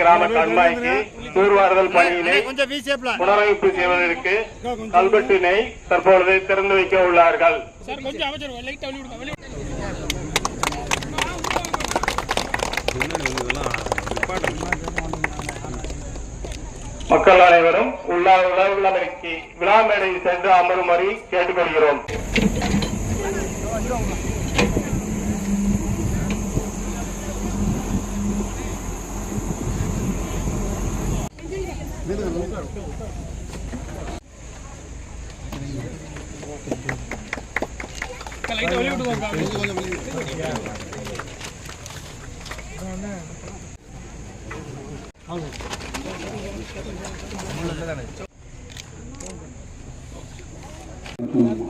கிராம கண்மாய்க்கு தூர்வாறுதல் பணியினை புனரமைப்பு செய்வதற்கு கல்வெட்டினை தற்பொழுது திறந்து வைக்க உள்ளார்கள். மக்கள் அனைவரும் உள்ள உள்ளமைக்கு விழா மேடையில் சென்று அமருமாறு கேட்டுக்கொள்கிறோம்.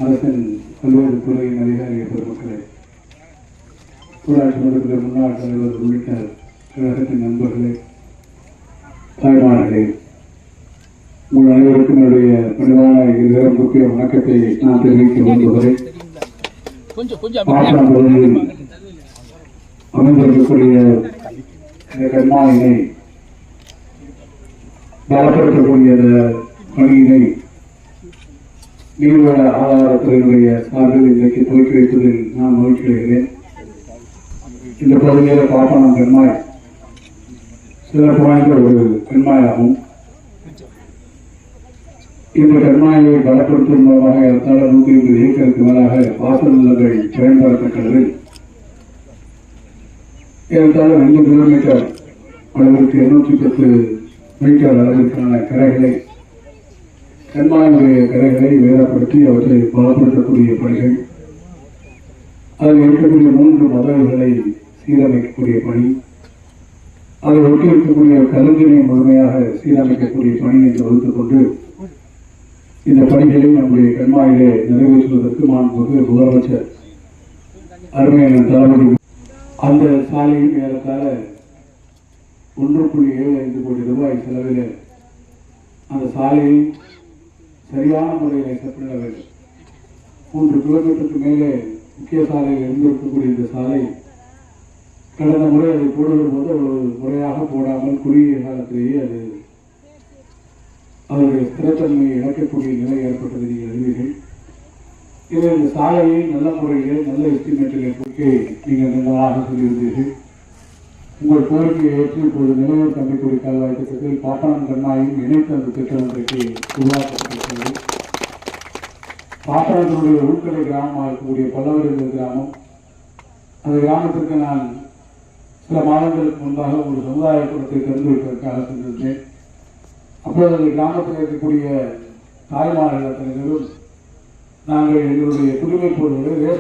அரசின் பல்வேறு துறையின் அதிகாரிகள் பெருமக்களே ஊராட்சி மன்றத்தில் முன்னாள் தலைவர் உள்ளிட்ட கழகத்தின் நண்பர்களே தாய்மார்களே உங்கள் அனைவருக்கும் என்னுடைய பணிவான இருதர முக்கிய வணக்கத்தை நான் தெரிவிக்க விரும்புகிறேன் அமைந்திருக்கக்கூடிய இந்த கண்மாயினை பலப்படுத்தக்கூடிய பணியினை நீர்வள ஆதாரத்துறையினுடைய சார்பில் இன்றைக்கு துவக்கி வைப்பதில் நான் மகிழ்ச்சி அடைகிறேன். இந்த பகுதியில் பாப்பனம் பெண்மாய் சிறப்பு வாய்ந்த ஒரு பெண்மாயாகும் இந்த கண்மாயை பலப்படுத்தும் மூலமாக ஏறத்தாழ நூற்றி ஐம்பது ஏக்கருக்கு மேலாக வாசல் நிலங்கள் பயன்படுத்தக்கிறது ஏறத்தாழ ரெண்டு கிலோமீட்டர் அளவிற்கு இருநூற்றி பத்து மீட்டர் அளவிற்கான கரைகளை கண்மாயுடைய கரைகளை வேதப்படுத்தி அவற்றை பலப்படுத்தக்கூடிய பணிகள் அதில் இருக்கக்கூடிய மூன்று மதகுகளை சீரமைக்கக்கூடிய பணி அதை ஒட்டி இருக்கக்கூடிய கலைஞரை முழுமையாக சீரமைக்கக்கூடிய பணி என்று வகுத்துக் கொண்டு இந்த பணிகளை நம்முடைய கண்மாயிலே நிறைவேற்றுவதற்கு மாண்புமிகு முதலமைச்சர் அருமையான தளபதி அந்த சாலையின் ஏறத்தாழ ஒன்று புள்ளி ஏழு ஐந்து கோடி ரூபாய் செலவில் அந்த சாலையை சரியான முறையில் செப்பனிட வேண்டும் மூன்று கிலோமீட்டருக்கு மேலே முக்கிய சாலையில் இருந்திருக்கக்கூடிய இந்த சாலை கடந்த முறை அதை போடுகிற போது அவ்வளவு முறையாக போடாமல் குறுகிய காலத்திலேயே அது அவருடைய ஸ்திரத்தன்மையை இழக்கக்கூடிய நிலை ஏற்பட்டதை நீங்கள் அறிவீர்கள். இதில் இந்த சாலையை நல்ல முறையில் நல்ல எஸ்டிமேட்டில் கொடுக்க நீங்கள் நன்றாக சொல்லியிருந்தீர்கள். உங்கள் கோரிக்கையை ஏற்று இப்போது நிலையூர் தம்பிக்குடி கால்வாய் திட்டத்தில் பாப்பனம் கண்ணாயும் இணைத்து அந்த திட்டம் இன்றைக்கு உருவாக்கப்பட்டிருக்கிறது. பாப்பனத்தினுடைய உள்கடை கிராமமாக இருக்கக்கூடிய பல்லவரிந்த கிராமம். அந்த கிராமத்திற்கு நான் சில மாதங்களுக்கு முன்பாக ஒரு சமுதாய கூடத்தை திறந்து வைப்பதற்காக சென்றிருந்தேன். அப்போது கிராமத்தில் இருக்கக்கூடிய தாய்மார்கள் அத்தனை நாங்கள் எங்களுடைய குடிமைப் பொருள்களை